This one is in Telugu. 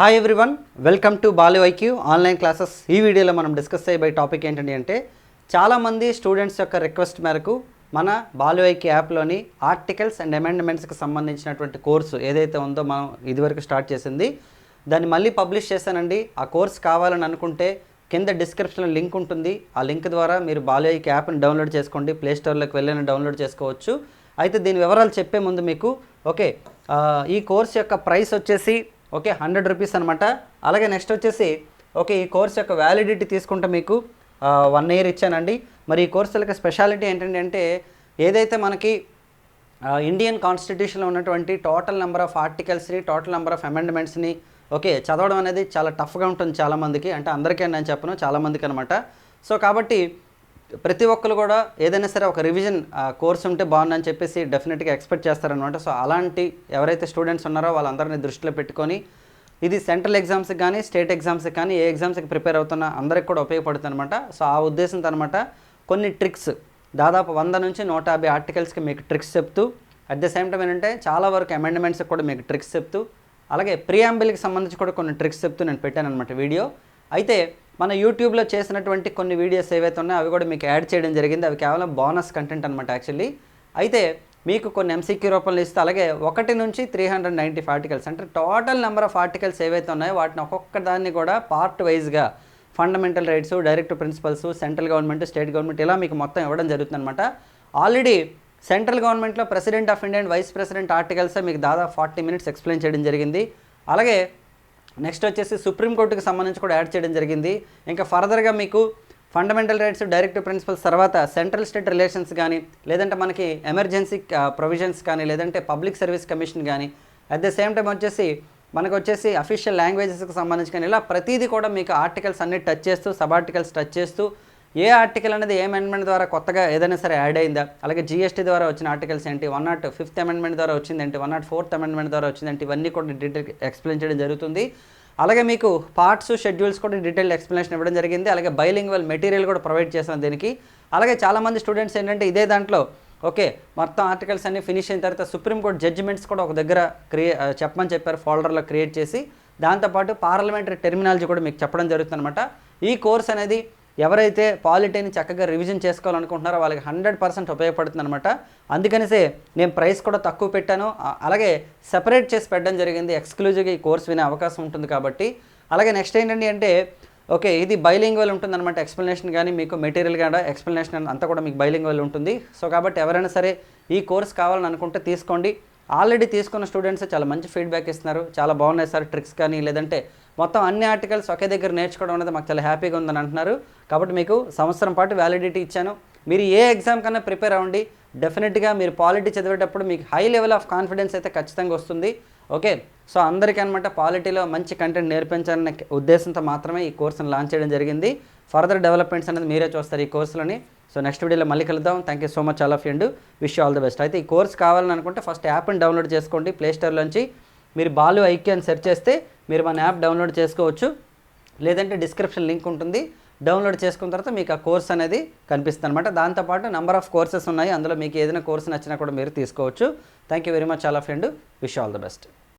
Hi everyone welcome to Balu IQ online classes ఈ వీడియోలో మనం డిస్కస్ చేయబోయే టాపిక్ ఏంటంటే అంటే చాలామంది స్టూడెంట్స్ యొక్క రిక్వెస్ట్ మేరకు మన బాలు ఐక్యూ యాప్లోని ఆర్టికల్స్ అండ్ అమెండ్మెంట్స్కి సంబంధించినటువంటి కోర్సు ఏదైతే ఉందో మనం ఇదివరకు స్టార్ట్ చేసింది దాన్ని మళ్ళీ పబ్లిష్ చేశానండి. ఆ కోర్స్ కావాలని అనుకుంటే కింద డిస్క్రిప్షన్లో లింక్ ఉంటుంది. ఆ లింక్ ద్వారా మీరు బాలు ఐక్యూ యాప్ని డౌన్లోడ్ చేసుకోండి. ప్లే స్టోర్లోకి వెళ్ళిన డౌన్లోడ్ చేసుకోవచ్చు. అయితే దీని వివరాలు చెప్పే ముందు మీకు ఓకే ఈ కోర్స్ యొక్క ప్రైస్ వచ్చేసి ఓకే హండ్రెడ్ రూపీస్ అనమాట అలాగే నెక్స్ట్ వచ్చేసి ఓకే ఈ కోర్స్ యొక్క వ్యాలిడిటీ తీసుకుంటే మీకు వన్ ఇయర్ ఇచ్చానండి. మరి ఈ కోర్సుల యొక్క స్పెషాలిటీ ఏంటంటే ఏదైతే మనకి ఇండియన్ కాన్స్టిట్యూషన్లో ఉన్నటువంటి టోటల్ నెంబర్ ఆఫ్ ఆర్టికల్స్ని టోటల్ నెంబర్ ఆఫ్ అమెండ్మెంట్స్ని ఓకే చదవడం అనేది చాలా టఫ్గా ఉంటుంది చాలామందికి. అంటే అందరికీ అని నేను చెప్పను చాలామందికి అనమాట సో కాబట్టి ప్రతి ఒక్కరు కూడా ఏదైనా సరే ఒక రివిజన్ కోర్స్ ఉంటే బాగుందని చెప్పేసి డెఫినెట్గా ఎక్స్పెక్ట్ చేస్తారనమాట సో అలాంటి ఎవరైతే స్టూడెంట్స్ ఉన్నారో వాళ్ళందరినీ దృష్టిలో పెట్టుకొని ఇది సెంట్రల్ ఎగ్జామ్స్కి కానీ స్టేట్ ఎగ్జామ్స్కి కానీ ఏ ఎగ్జామ్స్కి ప్రిపేర్ అవుతున్న అందరికి కూడా ఉపయోగపడుతుంది అనమాట సో ఆ ఉద్దేశంతో అనమాట కొన్ని ట్రిక్స్ దాదాపు వంద నుంచి నూట యాభై ఆర్టికల్స్కి మీకు ట్రిక్స్ చెప్తూ అట్ ద సేమ్ టైం ఏంటంటే చాలా వరకు అమెండ్మెంట్స్కి కూడా మీకు ట్రిక్స్ చెప్తూ అలాగే ప్రియాంబిల్కి సంబంధించి కూడా కొన్ని ట్రిక్స్ చెప్తూ నేను పెట్టాను అనమాట వీడియో అయితే మన యూట్యూబ్లో చేసినటువంటి కొన్ని వీడియోస్ ఏవైతే ఉన్నాయో అవి కూడా మీకు యాడ్ చేయడం జరిగింది. అవి కేవలం బోనస్ కంటెంట్ అనమాట యాక్చువల్లీ. అయితే మీకు కొన్ని ఎంసీక్యూ రూపంలో ఇస్తే అలాగే ఒకటి నుంచి త్రీ హండ్రెడ్ నైంటీ ఆర్టికల్స్ అంటే టోటల్ నెంబర్ ఆఫ్ ఆర్టికల్స్ ఏవైతే ఉన్నాయో వాటిని ఒక్కొక్క దాన్ని కూడా పార్ట్ వైజ్గా fundamental rights direct principles central government state government ఇలా మీకు మొత్తం ఇవ్వడం జరుగుతుంది అనమాట ఆల్రెడీ సెంట్రల్ గవర్నమెంట్లో president of India and vice president articles మీకు దాదాపు ఫార్టీ మినిట్స్ ఎక్స్ప్లెయిన్ చేయడం జరిగింది. అలాగే నెక్స్ట్ వచ్చేసి సుప్రీంకోర్టుకి సంబంధించి కూడా యాడ్ చేయడం జరిగింది. ఇంకా ఫర్దర్గా మీకు ఫండమెంటల్ రైట్స్ డైరెక్ట్ ప్రిన్సిపల్స్ తర్వాత సెంట్రల్ స్టేట్ రిలేషన్స్ కానీ లేదంటే మనకి ఎమర్జెన్సీ ప్రొవిజన్స్ కానీ లేదంటే పబ్లిక్ సర్వీస్ కమిషన్ కానీ అట్ ద సేమ్ టైం వచ్చేసి మనకు వచ్చేసి అఫీషియల్ లాంగ్వేజెస్కి సంబంధించి కానీ ఇలా ప్రతిదీ కూడా మీకు ఆర్టికల్స్ అన్ని టచ్ చేస్తూ సబ్ ఆర్టికల్స్ టచ్ చేస్తూ ఏ ఆర్టికల్ అనేది ఏ అమెండ్మెంట్ ద్వారా కొత్తగా ఏదైనా సరే యాడ్ అయిందా? అలాగే జీఎస్టీ ద్వారా వచ్చిన ఆర్టికల్స్ ఏంటి? వన్ నాట్ ఫిఫ్త్ అమెండ్మెంట్ ద్వారా వచ్చిందేంటి వన్ నాట్ ఫోర్త్ అమెండ్మెంట్ ద్వారా వచ్చిందేంటి ఇవన్నీ కూడా డీటెయిల్ ఎక్స్ప్లెయిన్ చేయడం జరుగుతుంది. అలాగే మీకు పార్ట్స్ షెడ్యూల్స్ కూడా డీటెయిల్ ఎక్స్ప్లెనేషన్ ఇవ్వడం జరిగింది. అలాగే బైలింగ్వల్ మెటీరియల్ కూడా ప్రొవైడ్ చేసాం దీనికి. అలాగే చాలామంది స్టూడెంట్స్ ఏంటంటే ఇదే దాంట్లో ఓకే మొత్తం ఆర్టికల్స్ అన్ని ఫినిష్ అయిన తర్వాత సుప్రీంకోర్టు జడ్జిమెంట్స్ కూడా ఒక దగ్గర క్రియే చెప్పమని చెప్పారు ఫోల్డర్లో క్రియేట్ చేసి. దాంతోపాటు పార్లమెంటరీ టెర్మినాలజీ కూడా మీకు చెప్పడం జరుగుతుందన్నమాట. ఈ కోర్స్ అనేది ఎవరైతే పాలిటీని చక్కగా రివిజన్ చేసుకోవాలనుకుంటున్నారో వాళ్ళకి హండ్రెడ్ పర్సెంట్ ఉపయోగపడుతుంది అనమాట అందుకనిసే నేను ప్రైస్ కూడా తక్కువ పెట్టాను. అలాగే సెపరేట్ చేసి పెట్టడం జరిగింది. ఎక్స్క్లూజివ్గా ఈ కోర్స్ వినే అవకాశం ఉంటుంది కాబట్టి. అలాగే నెక్స్ట్ ఏంటండి అంటే ఓకే ఇది బైలింగ్వల్ ఉంటుందన్నమాట ఎక్స్ప్లెనేషన్ కానీ మీకు మెటీరియల్ కానీ ఎక్స్ప్లెనేషన్ అంతా కూడా మీకు బైలింగ్వల్ ఉంటుంది. సో కాబట్టి ఎవరైనా సరే ఈ కోర్స్ కావాలని అనుకుంటే తీసుకోండి. ఆల్రెడీ తీసుకున్న స్టూడెంట్స్ చాలా మంచి ఫీడ్బ్యాక్ ఇస్తున్నారు. చాలా బాగున్నాయి సార్ ట్రిక్స్ కానీ లేదంటే మొత్తం అన్ని ఆర్టికల్స్ ఒకే దగ్గర నేర్చుకోవడం అనేది మాకు చాలా హ్యాపీగా ఉందని అంటున్నారు. కాబట్టి మీకు సంవత్సరం పాటు వ్యాలిడిటీ ఇచ్చాను. మీరు ఏ ఎగ్జామ్ కన్నా ప్రిపేర్ అవ్వండి. డెఫినెట్గా మీరు పాలిటీ చదివేటప్పుడు మీకు హై లెవెల్ ఆఫ్ కాన్ఫిడెన్స్ అయితే ఖచ్చితంగా వస్తుంది. ఓకే సో అందరికీ అనమాట పాలిటీలో మంచి కంటెంట్ నేర్పించాలనే ఉద్దేశంతో మాత్రమే ఈ కోర్సును లాంచ్ చేయడం జరిగింది. ఫర్దర్ డెవలప్మెంట్స్ అనేది మీరే చూస్తారు ఈ కోర్సులోని సో నెక్స్ట్ వీడియోలో మళ్ళీ కలుద్దాం. Thank you so much all of and wish all the best అయితే ఈ కోర్స్ కావాలని అనుకుంటే ఫస్ట్ యాప్ని డౌన్లోడ్ చేసుకోండి. ప్లేస్టోర్లోంచి మీరు బాలు ఐక్యూ అని సెర్చ్ చేస్తే మీరు మన యాప్ డౌన్లోడ్ చేసుకోవచ్చు. లేదంటే డిస్క్రిప్షన్ లింక్ ఉంటుంది. డౌన్లోడ్ చేసుకున్న తర్వాత మీకు ఆ కోర్స్ అనేది కనిపిస్తుంది అనమాట దాంతోపాటు నెంబర్ ఆఫ్ కోర్సెస్ ఉన్నాయి. అందులో మీకు ఏదైనా కోర్స్ నచ్చినా కూడా మీరు తీసుకోవచ్చు. Thank you very much all of and wish all the best